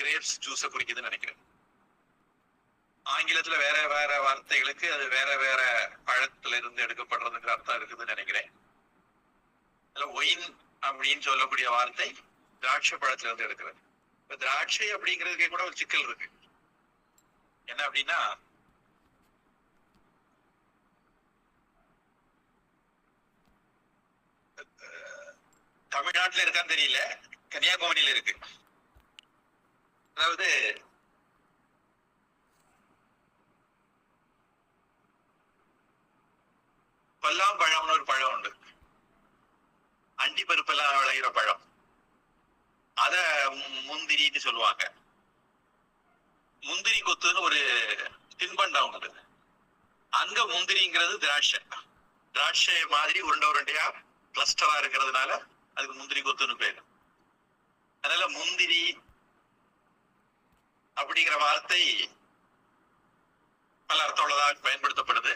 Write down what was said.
Grapes ஜூஸ குறிக்குதுன்னு நினைக்கிறேன். ஆங்கிலத்துல வேற வேற வார்த்தைகளுக்கு அது வேற வேற பழத்துல இருந்து எடுக்கப்படுறதுங்கிற அர்த்தம் இருக்குதுன்னு நினைக்கிறேன். ஒயின் அப்படின்னு சொல்லக்கூடிய வார்த்தை திராட்சை பழத்துல இருந்து எடுக்கிறது. இப்ப திராட்சை அப்படிங்கிறதுக்கே கூட ஒரு சிக்கல் இருக்கு. என்ன அப்படின்னா தமிழ்நாட்டுல இருக்கான்னு தெரியல கன்னியாகுமரியில இருக்கு. அதாவது பல்லாம்பழம்னு ஒரு பழம் உண்டு. அண்டி பருப்பெல்லாம் விளையிற பழம். அத முந்திரின்னு சொல்லுவாங்க. முந்திரி கொத்துன்னு ஒரு தின்பண்டம் உண்டு. அங்க முந்திரிங்கிறது திராட்சை. திராட்சை மாதிரி உருண்டை உருண்டையா கிளஸ்டரா இருக்கிறதுனால அதுக்கு முந்திரி கொத்துன்னு பேரு. அதனால முந்திரி அப்படிங்கிற வார்த்தை பல அர்த்தம் உள்ளதாக பயன்படுத்தப்படுது.